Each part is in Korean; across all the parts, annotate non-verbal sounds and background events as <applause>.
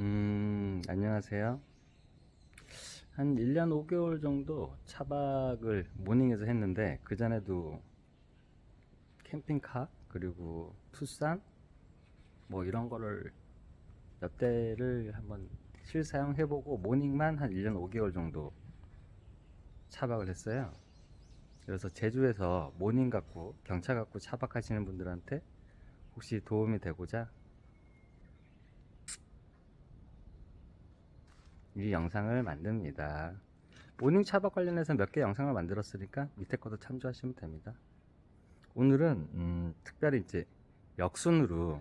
음, 안녕하세요. 한 1년 5개월 정도 차박을 모닝에서 했는데, 그전에도 캠핑카, 그리고 투싼, 뭐 이런 거를 몇 대를 한번 실사용해보고, 모닝만 한 1년 5개월 정도 차박을 했어요. 그래서 제주에서 모닝 갖고, 경차 갖고 차박하시는 분들한테 혹시 도움이 되고자 이 영상을 만듭니다. 모닝 차박 관련해서 몇 개 영상을 만들었으니까 밑에 것도 참조하시면 됩니다. 오늘은 음, 특별히 이제 역순으로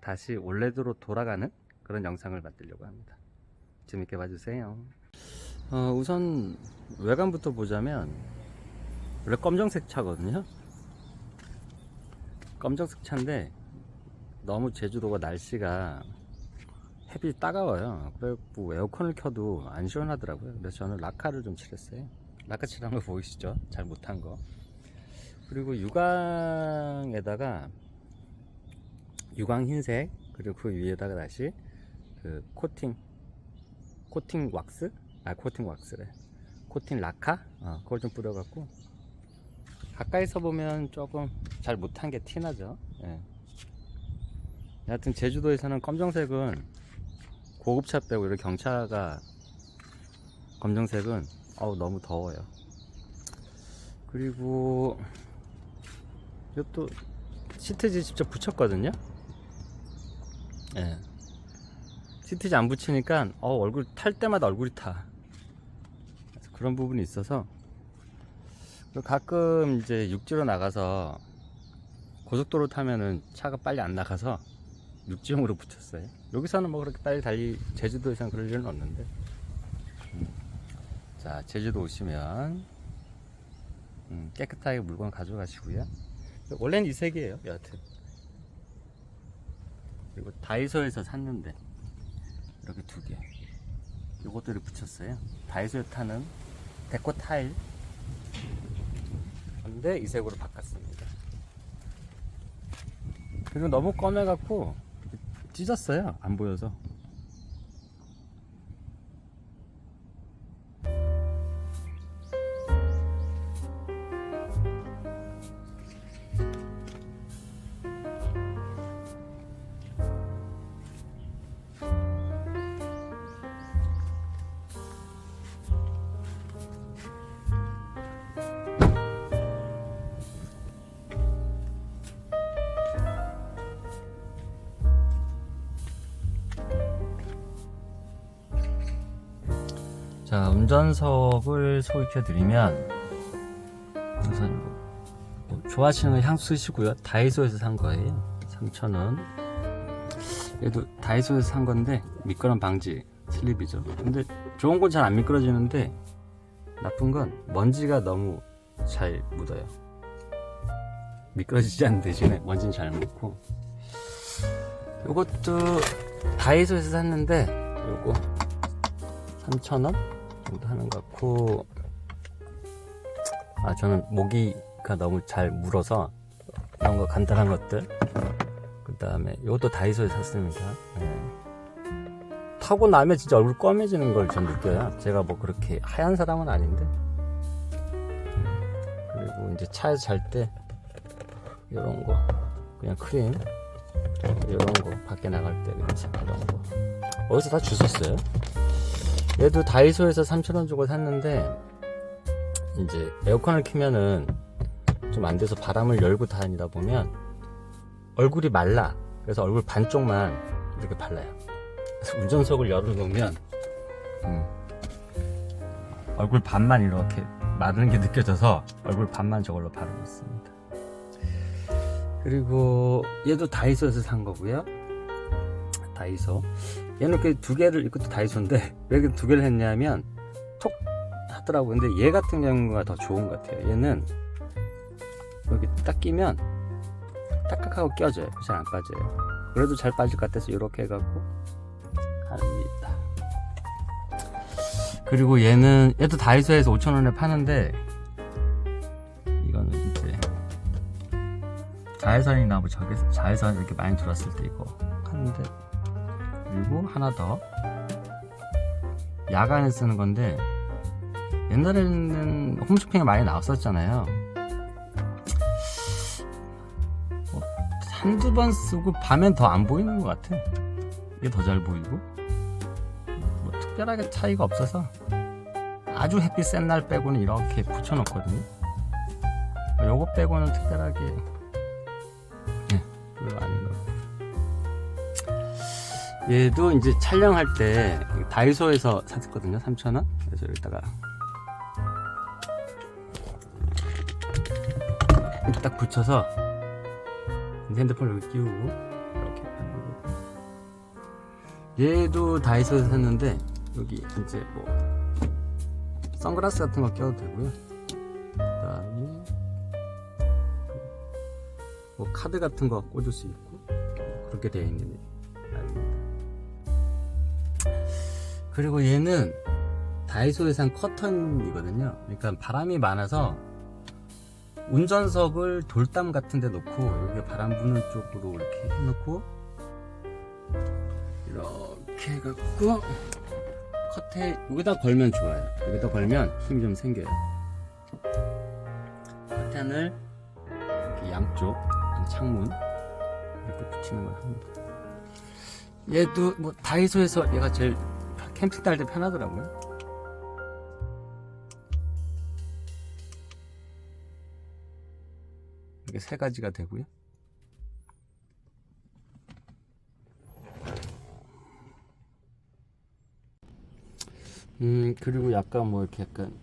다시 원래대로 돌아가는 그런 영상을 만들려고 합니다. 재밌게 봐주세요. 어, 우선 외관부터 보자면 원래 검정색 차거든요. 검정색 차인데 너무 제주도가 날씨가 햇빛이 따가워요. 그래갖고 에어컨을 켜도 안 시원하더라고요. 그래서 저는 라카를 좀 칠했어요. 라카 칠한 거 보이시죠? 잘 못한 거. 그리고 유광에다가 유광 흰색 그리고 그 위에다가 다시 그 코팅 코팅 왁스 아 코팅 왁스래 코팅 라카 어, 그걸 좀 뿌려갖고 가까이서 보면 조금 잘 못한 게 티나죠. 예. 여하튼 제주도에서는 검정색은 고급차 빼고 이렇게 경차가 검정색은 어우 너무 더워요. 그리고 이것도 시트지 직접 붙였거든요. 예. 시트지 안 붙이니까 어 얼굴 탈 때마다 얼굴이 타. 그런 부분이 있어서 가끔 이제 육지로 나가서 고속도로 타면은 차가 빨리 안 나가서 육지용으로 붙였어요. 여기서는 뭐 그렇게 빨리 달리 제주도에서는 그럴 일은 없는데. 음. 자 제주도 오시면 음, 깨끗하게 물건 가져가시고요. 원래는 이 색이에요, 여하튼. 그리고 다이소에서 샀는데 이렇게 두 개. 요것들을 붙였어요. 다이소에 타는 데코 타일. 근데 이 색으로 바꿨습니다. 그리고 너무 검해갖고 찢었어요. 안 보여서. 운전석을 소개해 드리면 우선 뭐 좋아하시는 거 향수 쓰시고요. 다이소에서 산 거예요. 3,000원. 얘도 다이소에서 산 건데 미끄럼 방지 슬립이죠. 근데 좋은 건 잘 안 미끄러지는데 나쁜 건 먼지가 너무 잘 묻어요. 미끄러지지 않는 대신에 먼지는 잘 묻고 요것도 다이소에서 샀는데 요거 3,000원 정도 하는 것 같고 아 저는 모기가 너무 잘 물어서 이런 거 간단한 것들 그 다음에 이것도 다이소에 샀습니다 예. 타고 나면 진짜 얼굴 검해지는 걸 전 느껴요. 제가 뭐 그렇게 하얀 사람은 아닌데. 음, 그리고 이제 차에서 잘 때 이런 거 그냥 크림 이런 거 밖에 나갈 때 그냥 이런 거. 어디서 다 주웠어요 얘도 다이소에서 3,000원 주고 샀는데 이제 에어컨을 키면은 좀 안 돼서 바람을 열고 다니다 보면 얼굴이 말라. 그래서 얼굴 반쪽만 이렇게 발라요. 그래서 운전석을 열어놓으면 음, 얼굴 반만 이렇게 마르는 게 느껴져서 얼굴 반만 저걸로 바르고 있습니다. 그리고 얘도 다이소에서 산 거고요 다이소. 얘는 이렇게 두 개를 이것도 다이소인데 <laughs> 왜 이렇게 두 개를 했냐면 톡 하더라고 근데 얘 같은 경우가 더 좋은 것 같아요. 얘는 여기 딱 끼면 딱딱하고 껴져요. 잘 안 빠져요. 그래도 잘 빠질 것 같아서 이렇게 해갖고 합니다. 그리고 얘는 얘도 다이소에서 5천원에 파는데 이거는 이제 자외선이나 뭐 저기 자외선 이렇게 많이 들었을 때 이거 하는데 그리고 하나 더. 야간에 쓰는 건데 옛날에는 홈쇼핑에 많이 나왔었잖아요. 뭐, 한두 번 쓰고 밤엔 더 안 보이는 것 같아. 이게 더 잘 보이고. 뭐 특별하게 차이가 없어서 아주 햇빛 센 날 빼고는 이렇게 붙여놓거든요. 요거 빼고는 특별하게 얘도 이제 촬영할 때 다이소에서 샀거든요 3,000원. 그래서 여기다가 이렇게 딱 붙여서 핸드폰 여기 끼우고 이렇게 하는 거 얘도 다이소에서 샀는데 여기 이제 뭐 선글라스 같은 거 껴도 되고요. 그다음에 뭐 카드 같은 거 꽂을 수 있고 그렇게 되어 있는 그리고 얘는 다이소에 산 커튼이거든요. 그러니까 바람이 많아서 운전석을 돌담 같은 데 놓고 여기 바람 부는 쪽으로 이렇게 해놓고 이렇게 해갖고 커튼 여기다 걸면 좋아요. 여기다 걸면 힘이 좀 생겨요. 커튼을 이렇게 양쪽 창문 이렇게 붙이는 걸 합니다. 얘도 뭐 다이소에서 얘가 제일 캠핑 딸 때 편하더라고요. 이렇게 세 가지가 되고요. 음 그리고 약간 뭐 이렇게 약간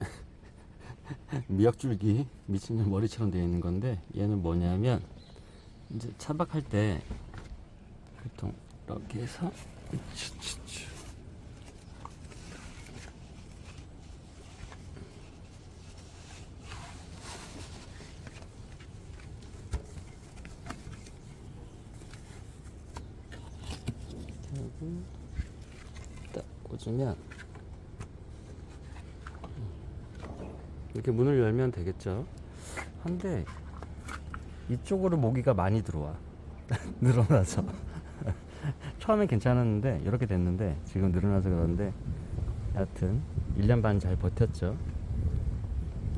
<laughs> 미역줄기 미친년 머리처럼 되어 있는 건데 얘는 뭐냐면 이제 차박할 때 보통 이렇게 해서 추추추. 하고 딱 꽂으면 이렇게 문을 열면 되겠죠. 한데 이쪽으로 모기가 많이 들어와. <laughs> 늘어나서. <laughs> 처음엔 괜찮았는데 이렇게 됐는데 지금 늘어나서 그런데 여하튼 1년 반 잘 버텼죠.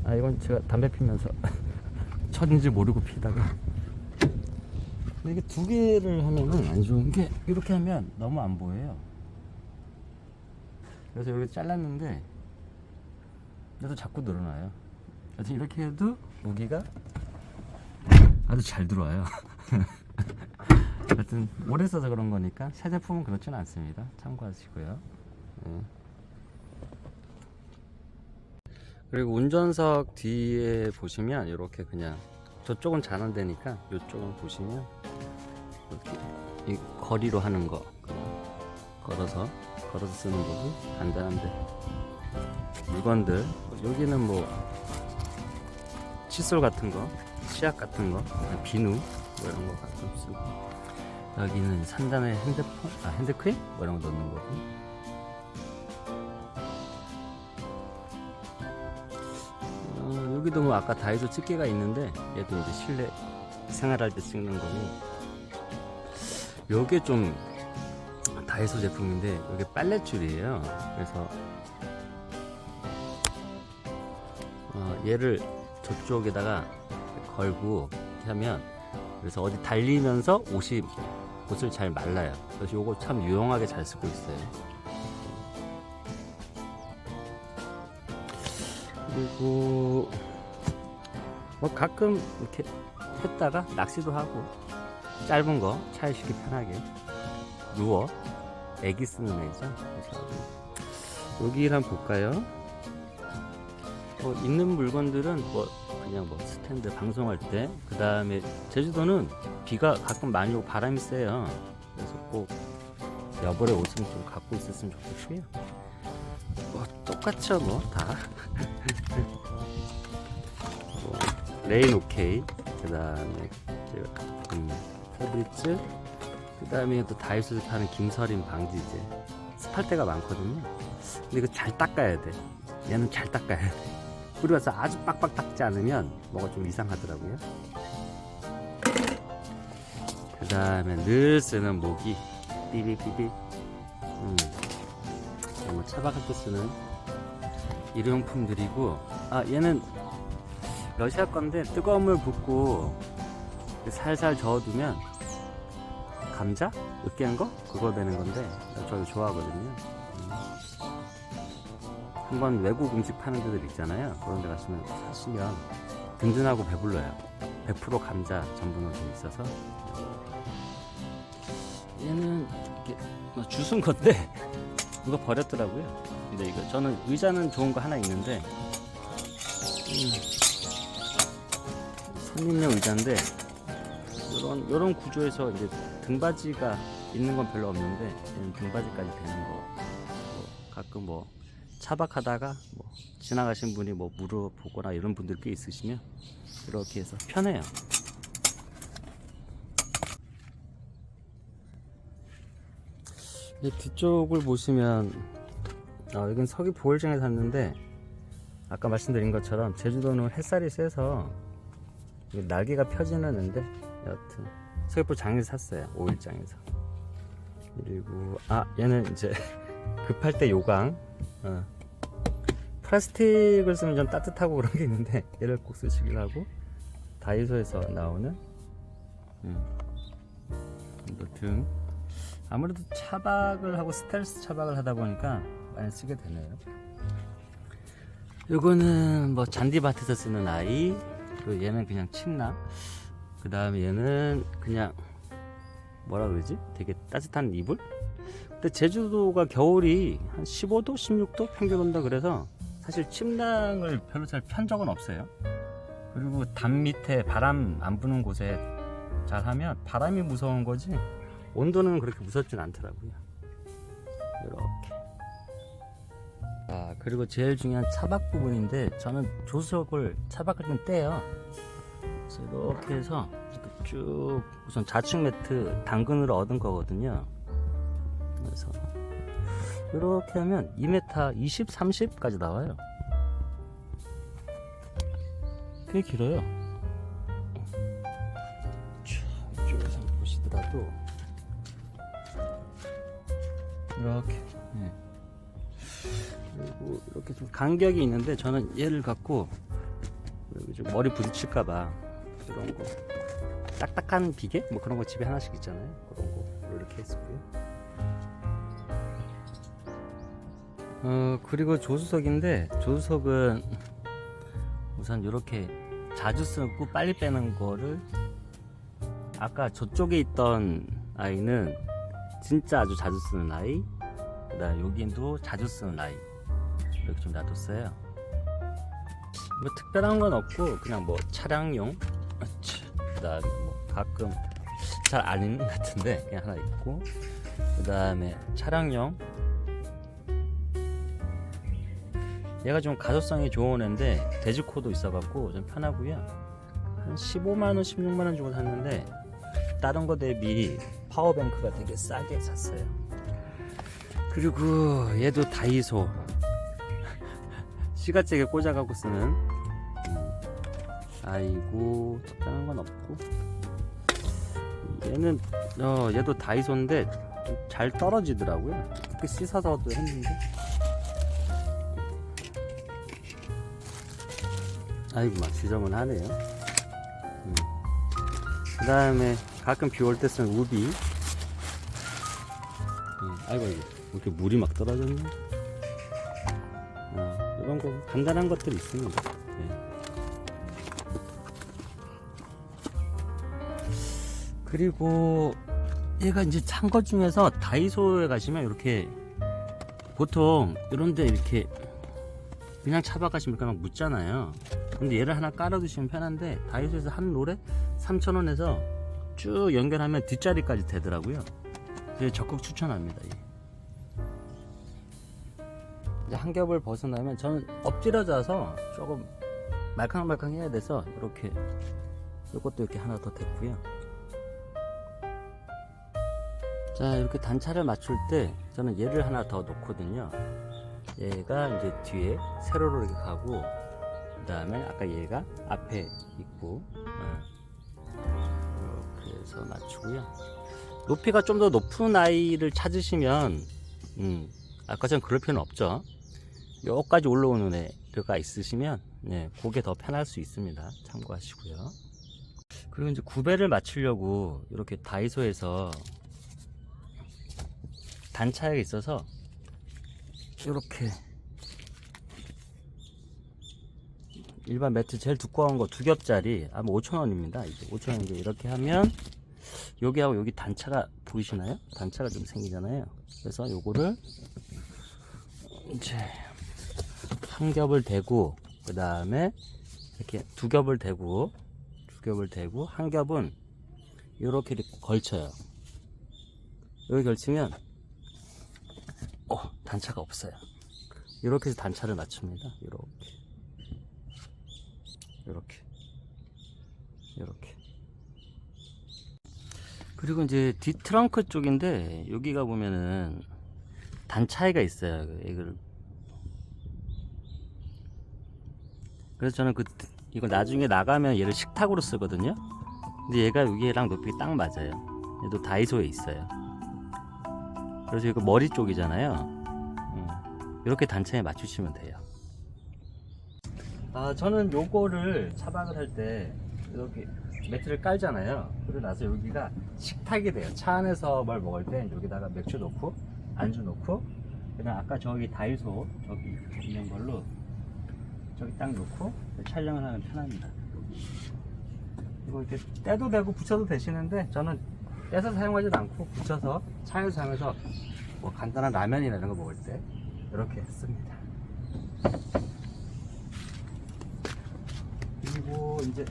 아 이건 제가 담배 피면서 <laughs> 첫인지 모르고 피다가 근데 이게 두 개를 하면은 안 좋은 게 이렇게 하면 너무 안 보여요. 그래서 여기 잘랐는데 그래도 자꾸 늘어나요. 여튼 이렇게 해도 무기가 아주 잘 들어와요. <laughs> 하여튼 오래 써서 그런 거니까 새 제품은 그렇지는 않습니다. 참고하시고요. 네. 그리고 운전석 뒤에 보시면 이렇게 그냥 저쪽은 잘 안 되니까 이쪽은 보시면 이렇게 이 거리로 하는 거. 걸어서 걸어서 쓰는 거고 간단한데. 물건들. 여기는 뭐 칫솔 같은 거 치약 같은 거 비누 뭐 이런 거 가끔 쓰고. 여기는 산단에 핸드폰 아 핸드크림? 뭐 이런 거 넣는 거고. 어, 여기도 뭐 아까 다이소 집게가 있는데 얘도 이제 실내 생활할 때 찍는 거고 요게 좀 다이소 제품인데 이게 빨랫줄이에요 그래서 어, 얘를 저쪽에다가 걸고 이렇게 하면 그래서 어디 달리면서 옷이 옷을 잘 말라요. 그래서 요거 참 유용하게 잘 쓰고 있어요. 그리고 뭐 가끔 이렇게 했다가 낚시도 하고 짧은 거 차에 싣기 편하게. 누워. 애기 쓰는 애죠. 여기 한번 볼까요? 뭐 있는 물건들은 뭐 그냥 뭐 스탠드 방송할 때 그 다음에 제주도는 비가 가끔 많이 오고 바람이 세요. 그래서 꼭 여벌의 옷은 좀 갖고 있었으면 좋겠고요. 뭐 똑같죠 뭐다. <laughs> 뭐, 레인 오케이. 그 다음에 음, 패브리츠 그 다음에 또 다이소에서 파는 김서림 방지제 습할 때가 많거든요 근데 이거 잘 닦아야 돼 얘는 잘 닦아야 돼 그래서 아주 빡빡 닦지 않으면 뭐가 좀 이상하더라고요. 그 다음에 늘 쓰는 모기 삐비삐비. 음. 뭐 차박할 때 쓰는 일용품들이고, 아 얘는 러시아 건데 뜨거운 물 붓고 살살 저어두면 감자? 으깬 거? 그거 되는 건데 저 이거 좋아하거든요. 음. 한번 외국 음식 파는 데들 있잖아요. 그런 데 가시면 사시면 든든하고 배불러요. 100% 감자 전분으로 돼 있어서 얘는 이게 뭐 주순 건데 <laughs> 이거 버렸더라고요. 근데 이거 저는 의자는 좋은 거 하나 있는데 음, 손님용 의자인데 이런 이런 구조에서 이제 등받이가 있는 건 별로 없는데 등받이까지 되는 거 뭐 가끔 뭐 차박하다가 뭐 지나가신 분이 뭐 물어보거나 이런 분들 꽤 있으시면 이렇게 해서 편해요. 이 뒤쪽을 보시면 아, 여긴 서귀 보일장에 샀는데 아까 말씀드린 것처럼 제주도는 햇살이 세서 날개가 펴지는 앤데 여하튼 서귀포 장에서 샀어요 5일장에서 그리고 아 얘는 이제 <laughs> 급할 때 요강 어. 플라스틱을 쓰면 좀 따뜻하고 그런 게 있는데 얘를 꼭 쓰시기로 하고 다이소에서 나오는 음. 등 아무래도 차박을 하고 스텔스 차박을 하다 보니까 많이 쓰게 되네요. 요거는 뭐 잔디밭에서 쓰는 아이, 그리고 얘는 그냥 침낭. 그 다음에 얘는 그냥 뭐라 그러지? 되게 따뜻한 이불? 근데 제주도가 겨울이 한 15도, 16도 평균 온다 그래서 사실 침낭을 별로 잘 편 적은 없어요. 그리고 담 밑에 바람 안 부는 곳에 잘 하면 바람이 무서운 거지 온도는 그렇게 무섭진 않더라고요. 이렇게. 아 그리고 제일 중요한 차박 부분인데 저는 조석을 차박할 땐 떼요. 그래서 이렇게 해서 쭉 우선 자축 매트 당근으로 얻은 거거든요. 그래서 이렇게 하면 2m 20, 30까지 나와요. 꽤 길어요. 자, 이쪽에서 보시더라도 이렇게 예. 그리고 이렇게 좀 간격이 있는데 저는 얘를 갖고 머리 부딪힐까봐 이런 거. 딱딱한 비계? 뭐 그런 거 집에 하나씩 있잖아요. 그런 거. 이렇게 했었고요 어 그리고 조수석인데 조수석은 우선 이렇게 자주 쓰고 빨리 빼는 거를 아까 저쪽에 있던 아이는 진짜 아주 자주 쓰는 아이 그다음 여기도 자주 쓰는 아이. 이렇게 좀 놔뒀어요. 뭐 특별한 건 없고 그냥 뭐 차량용 그다음에 뭐 가끔 잘 안 있는 것 같은데 그냥 하나 있고 그다음에 차량용. 얘가 좀 가소성이 좋은 애인데 돼지코도 있어갖고 좀 편하고요. 한 15만원 16만원 주고 샀는데 다른 거 대비 파워뱅크가 되게 싸게 샀어요. 그리고 얘도 다이소. <laughs> 시가책에 꽂아갖고 쓰는 음, 아이고 특별한 건 없고 얘는 어 얘도 다이소인데 좀잘 떨어지더라고요. 특히 씻어서도 했는데 아이고 막 지저분하네요. 음. 그 다음에 가끔 비 올 때 쓰는 우비. 음, 아이고, 이거 이렇게 물이 막 떨어졌네. 어, 이런 거 간단한 것들이 있습니다. 그리고 얘가 이제 찬것 중에서 다이소에 가시면 이렇게 보통 이런데 이렇게 그냥 차박하시면 그냥 묻잖아요. 근데 얘를 하나 깔아두시면 편한데 다이소에서 한 롤에 3,000원에서 쭉 연결하면 뒷자리까지 되더라고요. 그래서 적극 추천합니다. 이. 이제 한 겹을 벗어나면 저는 엎드려져서 조금 말캉말캉 해야 돼서 이렇게 이것도 이렇게 하나 더 됐고요. 자 이렇게 단차를 맞출 때 저는 얘를 하나 더 놓거든요. 얘가 이제 뒤에 세로로 이렇게 가고 그 다음에 아까 얘가 앞에 있고 어. 이렇게 해서 맞추고요 높이가 좀 더 높은 아이를 찾으시면 음, 아까처럼 그럴 필요는 없죠. 여기까지 올라오는 애가 있으시면 네, 그게 더 편할 수 있습니다. 참고하시고요. 그리고 이제 구배를 맞추려고 이렇게 다이소에서 단차가 있어서 이렇게 일반 매트 제일 두꺼운 거 두 겹짜리 아마 5,000원입니다. 이제 5,000원인데 이렇게 하면 여기하고 여기 단차가 보이시나요? 단차가 좀 생기잖아요. 그래서 요거를 이제 한 겹을 대고 그 다음에 이렇게 두 겹을 대고 두 겹을 대고 한 겹은 이렇게 걸쳐요. 여기 걸치면 어 단차가 없어요. 이렇게 해서 단차를 맞춥니다. 이렇게 이렇게 이렇게 그리고 이제 뒤 트렁크 쪽인데 여기가 보면은 단 차이가 있어요. 이걸 그래서 저는 그 이거 나중에 나가면 얘를 식탁으로 쓰거든요. 근데 얘가 여기랑 높이 딱 맞아요. 얘도 다이소에 있어요. 그래서 이거 머리 쪽이잖아요. 음, 이렇게 단차에 맞추시면 돼요. 아 저는 요거를 차박을 할 때 이렇게 매트를 깔잖아요. 그러고 나서 여기가 식탁이 돼요. 차 안에서 뭘 먹을 땐 여기다가 맥주 넣고 안주 넣고 그다음 아까 저기 다이소 저기 있는 걸로 저기 딱 놓고 촬영을 하면 편합니다. 이거 이렇게 떼도 되고 붙여도 되시는데 저는 떼서 사용하지도 않고 붙여서 차에서 사용해서 뭐 간단한 라면이나 이런 거 먹을 때 이렇게 씁니다. 그리고 이제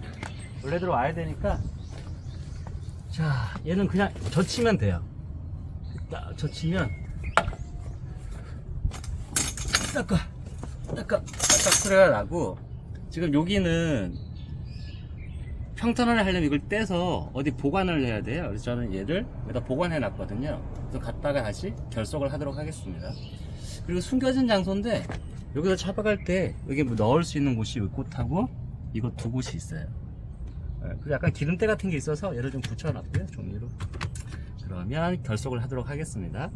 원래대로 와야 되니까 자 얘는 그냥 젖히면 돼요. 딱 젖히면 닦아 닦아 닦아 소리가 나고 지금 여기는 평탄화를 하려면 이걸 떼서 어디 보관을 해야 돼요. 그래서 저는 얘를 여기다 보관해 놨거든요. 그래서 갔다가 다시 결속을 하도록 하겠습니다. 그리고 숨겨진 장소인데 여기서 차박할 때 여기 뭐 넣을 수 있는 곳이 이 곳하고 이곳 두 곳이 있어요. 예, 그리고 약간 기름때 같은 게 있어서 얘를 좀 붙여놨고요. 종이로. 그러면 결속을 하도록 하겠습니다.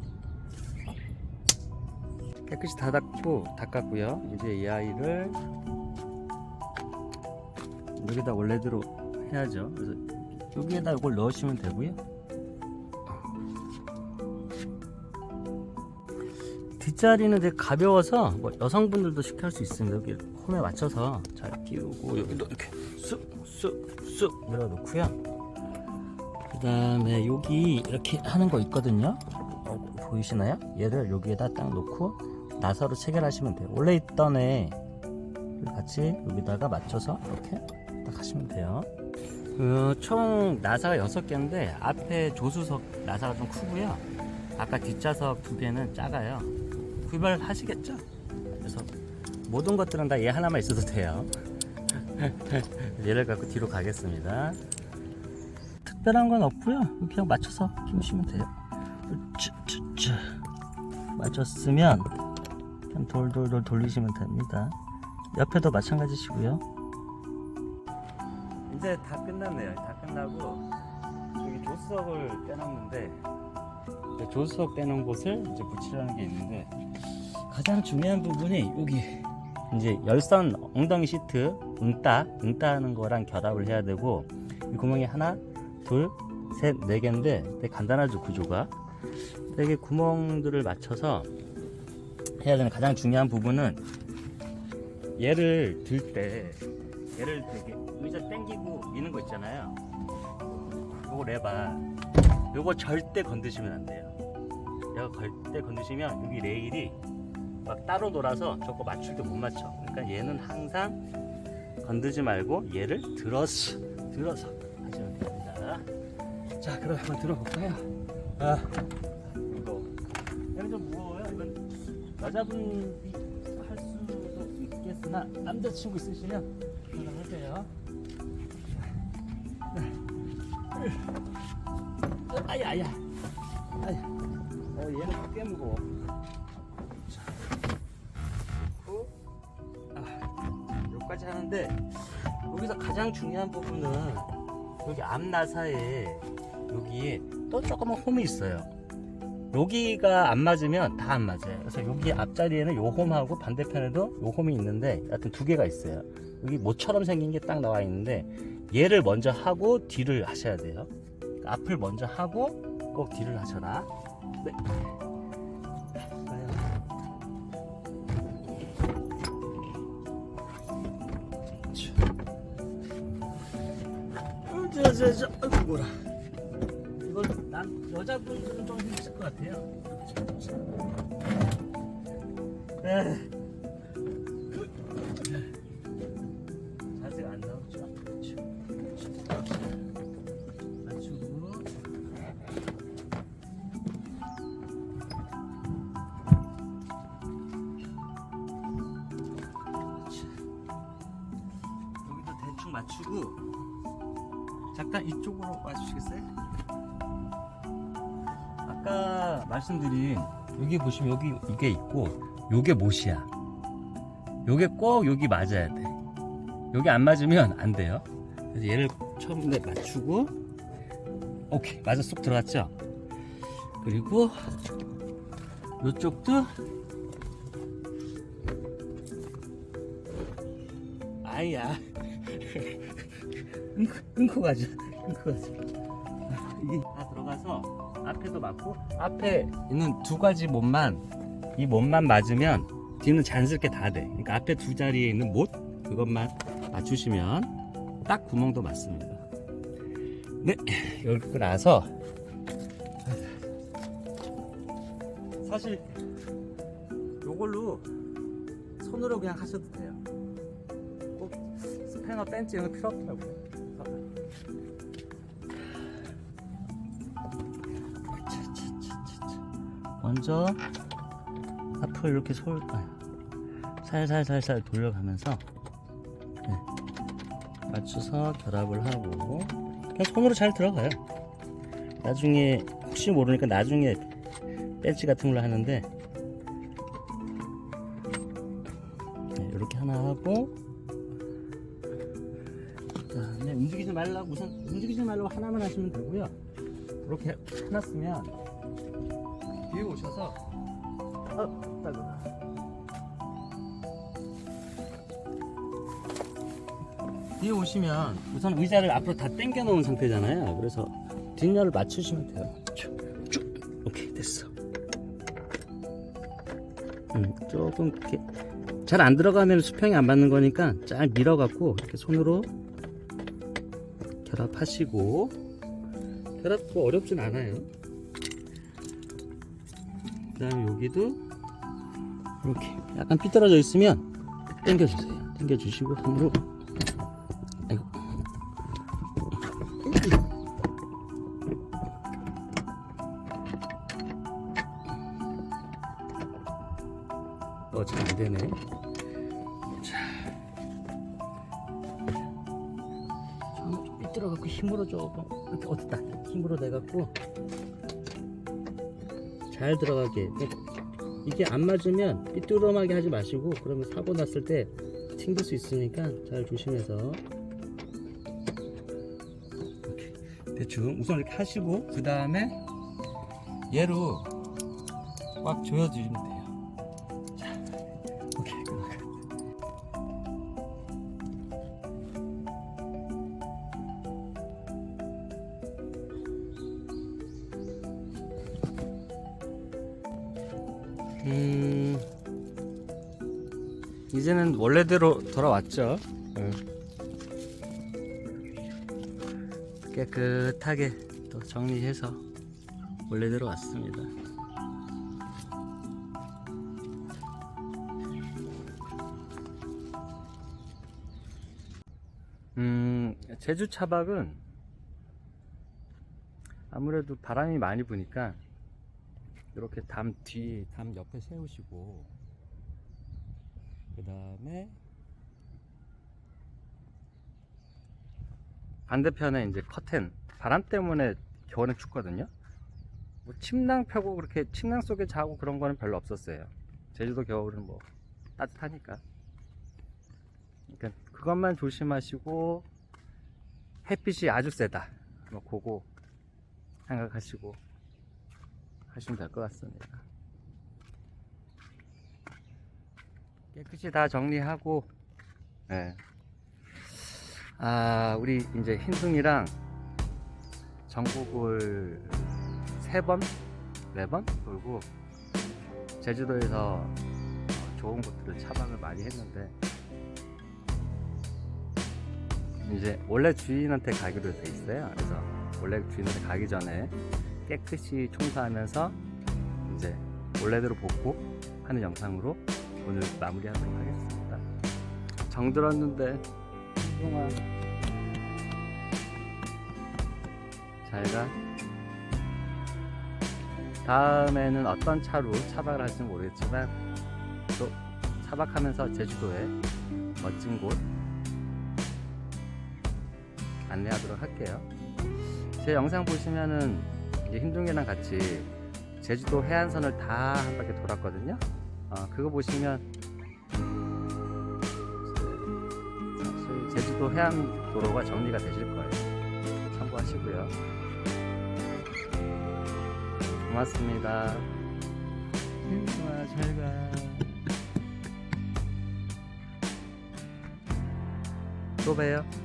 깨끗이 다 닦고 닦았고요. 이제 이 아이를 여기다 원래대로 해야죠. 그래서 여기에다 이걸 넣으시면 되고요. 뒷자리는 되게 가벼워서 뭐 여성분들도 쉽게 할 수 있습니다. 여기 홈에 맞춰서 잘 끼우고 여기도 이렇게 쑥쑥쑥 밀어놓고요. 그 다음에 여기 이렇게 하는 거 있거든요. 어, 보이시나요? 얘를 여기에다 딱 놓고 나사로 체결하시면 돼요. 원래 있던 애 같이 여기다가 맞춰서 이렇게 딱 하시면 돼요. 그총 나사가 6개인데 앞에 조수석 나사가 좀 크고요. 아까 뒷좌석 두 개는 작아요. 구별하시겠죠? 그래서 모든 것들은 다 얘 하나만 있어도 돼요. <laughs> 얘를 갖고 뒤로 가겠습니다. 특별한 건 없고요. 그냥 맞춰서 끼우시면 돼요. 쭈쭈쭈. 맞췄으면 그냥 돌돌돌 돌리시면 됩니다. 옆에도 마찬가지시고요. 이제 다 끝났네요. 다 끝나고 여기 조수석을 빼놨는데 이제 조수석 빼놓은 곳을 이제 붙이라는 게 있는데 가장 중요한 부분이 여기 이제 열선 엉덩이 시트 응따 응따 하는 거랑 결합을 해야 되고 이 구멍이 하나 둘셋네 개인데 되게 간단하죠 구조가 되게 구멍들을 맞춰서 해야 되는 가장 중요한 부분은 얘를 들 때 얘를 되게 의자 당기고 미는 거 있잖아요. 요거 레바. 요거 절대 건드시면 안 돼요. 얘가 절대 건드시면 여기 레일이 막 따로 돌아서 저거 맞출 때 못 맞춰. 그러니까 얘는 항상 건드지 말고 얘를 들어서 들어서 하시면 됩니다. 자 그럼 한번 들어볼까요? 아 이거. 얘는 좀 무거워요. 이건 여자분이 나 남자친구 있으시면 하세요. 아야 아야. 아야. 어 얘는 꽤 무거워 자. 그리고 아 여기까지 하는데 여기서 가장 중요한 부분은 여기 앞 나사에 여기에 또 조그만 홈이 있어요. 여기가 안 맞으면 다 안 맞아요. 그래서 여기 앞자리에는 요 홈하고 반대편에도 요 홈이 있는데 하여튼 두 개가 있어요. 여기 모처럼 생긴 게 딱 나와 있는데 얘를 먼저 하고 뒤를 하셔야 돼요. 그러니까 앞을 먼저 하고 꼭 뒤를 하셔라. 네. 자, 자, 자, 아이고 뭐라. 여자분들은 좀 힘드실 것 같아요. 에. 자세가 안 나오죠. 맞추고. 여기도 대충 맞추고. 잠깐 이쪽으로 와주시겠어요? 아까 말씀드린 여기 보시면 여기 이게 있고 요게 못이야. 요게 꼭 여기 맞아야 돼. 여기 안 맞으면 안 돼요. 그래서 얘를 처음에 맞추고 오케이 맞아 쏙 들어갔죠. 그리고 요쪽도 아야 끊고, 끊고 가자. 끊고 가자. 앞에도 맞고 앞에 있는 두 가지 못만 이 못만 맞으면 뒤는 자연스럽게 다 돼. 그러니까 앞에 두 자리에 있는 못 그것만 맞추시면 딱 구멍도 맞습니다. 네, <clears throat> 열고 나서 사실 요걸로 손으로 그냥 하셔도 돼요. 꼭 스패너 벤치 이런 거 필요 없더라고 먼저 앞을 이렇게 솔 아, 살살살살 돌려가면서 네, 맞춰서 결합을 하고 그냥 손으로 잘 들어가요. 나중에 혹시 모르니까 나중에 벤치 같은 걸로 하는데 네, 이렇게 하나 하고 그다음에 움직이지 말라고 우선 움직이지 말라고 하나만 하시면 되고요. 이렇게 해놨으면 뒤에 오셔서 어, 따구나. 뒤에 오시면 우선 의자를 앞으로 다 당겨 놓은 상태잖아요. 그래서 뒷면을 맞추시면 돼요. 쭉, 쭉. 오케이 됐어. 음, 조금 이렇게 잘 안 들어가면 수평이 안 맞는 거니까 잘 밀어 갖고 이렇게 손으로 결합하시고 결합 뭐 어렵진 않아요. 그 다음에 여기도 이렇게 약간 삐뚤어져 있으면 당겨주세요. 당겨주시고 손으로 아이고. 어, 잘 안 되네. 자. 좀 삐뚤어갖고 힘으로 조금, 이렇게 어딨다. 힘으로 내갖고 잘 들어가게. 이게 안 맞으면 삐뚤어하게 하지 마시고, 그러면 사고 났을 때 튕길 수 있으니까 잘 조심해서. 대충 우선 이렇게 하시고, 그 다음에 얘로 꽉 조여주시면 돼요. 원래대로 돌아왔죠. 응. 깨끗하게 또 정리해서 원래대로 왔습니다. 음, 제주 차박은 아무래도 바람이 많이 부니까 이렇게 담 뒤, 담 옆에 세우시고 그 다음에 반대편에 이제 커튼 바람 때문에 겨울엔 춥거든요. 뭐 침낭 펴고 그렇게 침낭 속에 자고 그런 거는 별로 없었어요. 제주도 겨울은 뭐 따뜻하니까. 그러니까 그것만 조심하시고 햇빛이 아주 세다. 뭐 그거 생각하시고 하시면 될 것 같습니다. 깨끗이 다 정리하고, 예. 아, 우리 이제 흰둥이랑 전국을 세 번, 네 번 돌고 제주도에서 어, 좋은 곳들을 차박을 많이 했는데 이제 원래 주인한테 가기로 돼 있어요. 그래서 원래 주인한테 가기 전에 깨끗이 청소하면서 이제 원래대로 복구 하는 영상으로 오늘 마무리하도록 하겠습니다. 정 들었는데 흰둥아 잘가 다음에는 어떤 차로 차박을 할지 모르겠지만 또 차박하면서 제주도의 멋진 곳 안내하도록 할게요. 제 영상 보시면은 이제 흰둥이랑 같이 제주도 해안선을 다 한 바퀴 돌았거든요. 어, 그거 보시면 사실 제주도 해안 도로가 정리가 되실 거예요. 참고하시고요. 고맙습니다. 흰둥아 잘 가. 또 봬요.